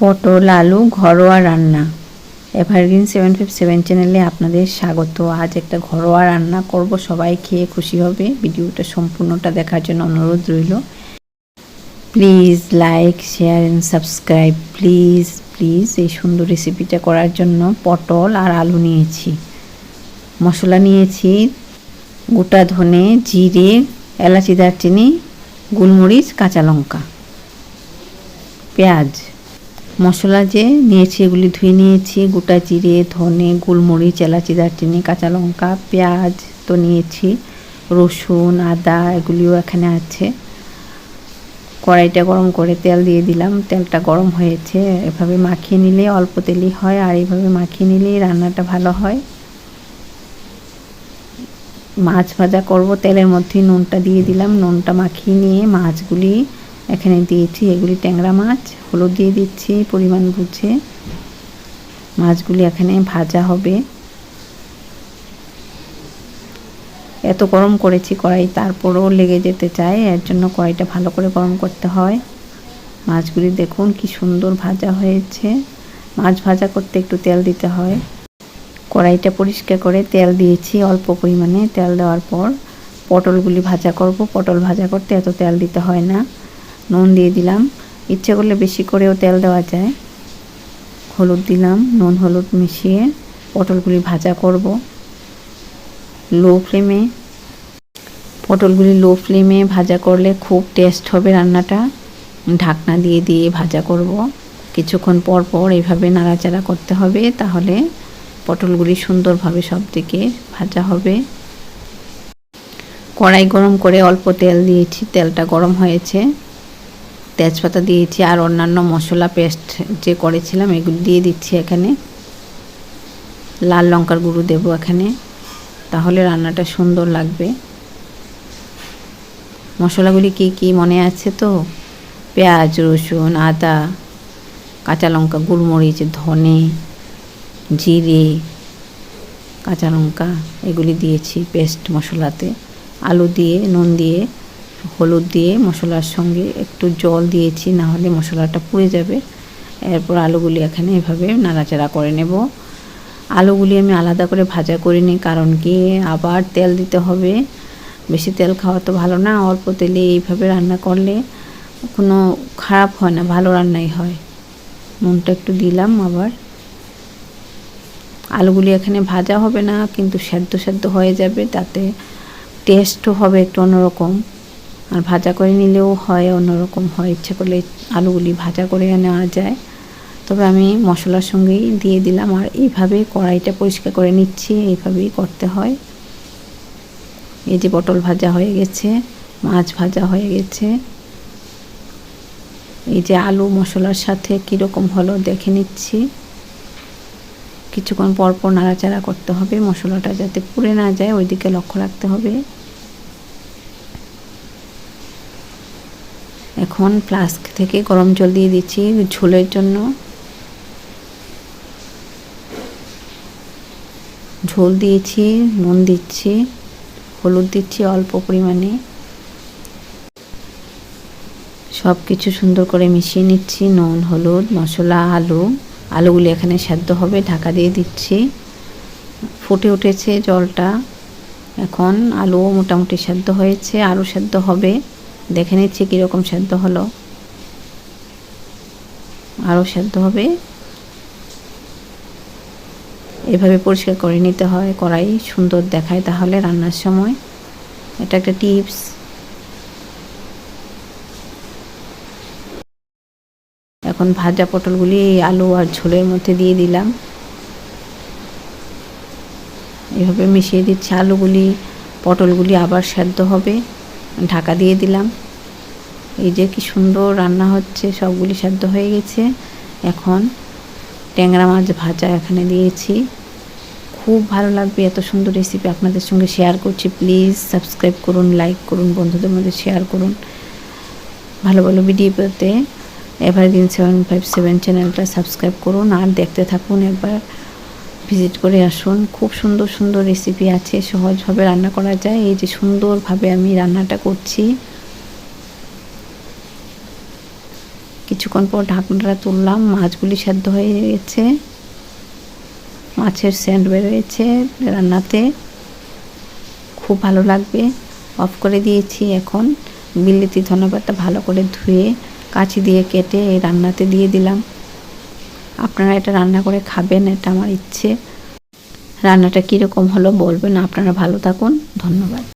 পটল, আলু, ঘরোয়া রান্না। এভারগ্রিন সেভেন ফাইভ সেভেন চ্যানেলে আপনাদের স্বাগত। আজ একটা ঘরোয়া রান্না করব, সবাই খেয়ে খুশি হবে। ভিডিওটা সম্পূর্ণটা দেখার জন্য অনুরোধ রইল। Please like, share and subscribe. Please please এই সুন্দর রেসিপিটা করার জন্য পটল আর আলু নিয়েছি। মশলা নিয়েছি গোটা ধনে, জিরে, এলাচি, দারচিনি, গোলমরিচ, কাঁচা লঙ্কা, পেঁয়াজ। মশলা যে নিয়েছি, এগুলি ধুয়ে নিয়েছি। গোটা জিরে, ধনে, গোলমরিচ, এলাচি, দারচিনি, কাঁচা লঙ্কা, পেঁয়াজ তো নিয়েছি। রসুন, আদা, এগুলিও এখানে আছে। কড়াইটা গরম করে তেল দিয়ে দিলাম। তেলটা গরম হয়েছে। এভাবে মাখিয়ে নিলে অল্প তেলই হয়, আর এইভাবে মাখিয়ে নিলেই রান্নাটা ভালো হয়। মাছ ভাজা করব, তেলের মধ্যে নুনটা দিয়ে দিলাম। নুনটা মাখিয়ে নিয়ে মাছগুলি এখানে দিয়েছি এগুলি ট্যাংরা মাছ, হলুদ দিয়ে দিচ্ছি, পরিমাণ বুঝে। মাছগুলি এখানে ভাজা হবে। এত গরম করেছি কড়াই, তারপরেও লেগে যেতে চায়, এর জন্য কড়াইটা ভালো করে গরম করতে হয়। মাছগুলি দেখুন কি সুন্দর ভাজা হয়েছে। মাছ ভাজা করতে একটু তেল দিতে হয়। কড়াইটা পরিষ্কার করে তেল দিয়েছি অল্প পরিমাণে তেল দেওয়ার পর। পটলগুলি ভাজা করব, পটল ভাজা করতে এত তেল দিতে হয় না। নুন দিয়ে দিলাম। ইচ্ছে করলে বেশি করেও তেল দেওয়া যায়। হলুদ দিলাম, নুন হলুদ মিশিয়ে পটলগুলি ভাজা করব। লো ফ্লেমে, পটলগুলি লো ফ্লেমে ভাজা করলে খুব টেস্ট হবে রান্নাটা। ঢাকনা দিয়ে দিয়ে ভাজা করব। কিছুক্ষণ পর পর এইভাবে নাড়াচাড়া করতে হবে, তাহলে পটলগুলি সুন্দরভাবে সব দিকে ভাজা হবে। কড়াই গরম করে অল্প তেল দিয়েছি, তেলটা গরম হয়েছে। তেজপাতা দিয়েছি আর অন্যান্য মশলা পেস্ট যে করেছিলাম, এগুলো দিয়ে দিচ্ছি এখানে। লাল লঙ্কার গুঁড়ো দেবো এখানে। তাহলে রান্নাটা সুন্দর লাগবে। মশলাগুলি কি কি মনে আছে তো? পেঁয়াজ, রসুন, আদা, কাঁচা লঙ্কা গোলমরিচ ধনে, জিরে, কাঁচা লঙ্কা, এগুলি দিয়েছি পেস্ট মশলাতে। আলু দিয়ে, নুন দিয়ে হলুদ দিয়ে মশলার সঙ্গে একটু জল দিয়েছি না হলে মশলাটা পুড়ে যাবে। এরপর আলুগুলি এখানে এভাবে নাড়াচাড়া করে নেব। আলুগুলি আমি আলাদা করে ভাজা করিনি কারণ কি আবার তেল দিতে হবে। বেশি তেল খাওয়া তো ভালো না, অল্প তেলে এইভাবে রান্না করলে কোনো খারাপ হয় না, ভালো রান্নাই হয়। নুনটা একটু দিলাম আবার। আলুগুলি এখানে ভাজা হবে না, কিন্তু সেদ্ধ সেদ্ধ হয়ে যাবে, তাতে টেস্টও হবে একটু অন্যরকম। আর ভাজা করে নিলেও হয়, অন্যরকম হয়। ইচ্ছে করলে আলুগুলি ভাজা করে নেওয়া যায়। তবে আমি মশলার সঙ্গেই দিয়ে দিলাম আর এইভাবে কড়াইটা পরিষ্কার করে নিচ্ছি, এইভাবেই করতে হয়। এই যে পটল ভাজা হয়ে গেছে, মাছ ভাজা হয়ে গেছে। এই যে আলু মশলার সাথে কীরকম হলো দেখে নিচ্ছি। কিছুক্ষণ পর পর নাড়াচাড়া করতে হবে, মশলাটা যাতে পুড়ে না যায়, ওইদিকে লক্ষ্য রাখতে হবে। এখন ফ্লাস্ক থেকে গরম জল দিয়ে দিচ্ছি ঝোলের জন্য। ঝোল দিয়েছি, নুন দিচ্ছি, হলুদ দিচ্ছি অল্প পরিমাণে। সব কিছু সুন্দর করে মিশিয়ে নিচ্ছি, নুন, হলুদ, মশলা, আলু। আলুগুলি এখানে সেদ্ধ হবে, ঢাকা দিয়ে দিচ্ছি। ফুটে উঠেছে জলটা। এখন আলুও মোটামুটি সেদ্ধ হয়েছে, আরও সেদ্ধ হবে। দেখে নিচ্ছি কীরকম সেদ্ধ হলো। আরও সেদ্ধ হবে। এভাবে পরিষ্কার করে নিতে হয়, কড়াই সুন্দর দেখায় তাহলে রান্নার সময়। এটা একটা টিপস। এখন ভাজা পটলগুলি আলু আর ঝোলের মধ্যে দিয়ে দিলাম। এভাবে মিশিয়ে দিচ্ছি আলুগুলি, পটলগুলি আবার সেদ্ধ হবে। ঢাকা দিয়ে দিলাম। এই যে কি সুন্দর রান্না হচ্ছে, সবগুলি সেদ্ধ হয়ে গেছে। এখন ট্যাংরা মাছ ভাজা এখানে দিয়েছি। খুব ভালো লাগবে এত সুন্দর রেসিপি আপনাদের সঙ্গে শেয়ার করছি। প্লিজ সাবস্ক্রাইব করুন লাইক করুন, বন্ধুদের মধ্যে শেয়ার করুন। ভালো ভালো ভিডিও পেতে এভারগ্রিন সেভেন ফাইভ সেভেন চ্যানেলটা সাবস্ক্রাইব করুন। আর দেখতে থাকুন একবার ভিজিট করে আসুন। খুব সুন্দর সুন্দর রেসিপি আছে, সহজভাবে রান্না করা যায়। এই যে সুন্দরভাবে আমি রান্নাটা করছি। কিছুক্ষণ পর ঢাকনাটা তুললাম, মাছগুলি সেদ্ধ হয়ে গেছে। মাছের সেন্ট বেরোয়েছে রান্নাতে। খুব ভালো লাগবে। অফ করে দিয়েছি এখন। বিলিতি ধনেপাতা ভালো করে ধুয়ে, কাঁচি দিয়ে কেটে এই রান্নাতে দিয়ে দিলাম। আপনারা এটা রান্না করে খাবেন, এটা আমার ইচ্ছে। রান্নাটা কীরকম হলো বলবেন, আপনারা ভালো থাকুন, ধন্যবাদ।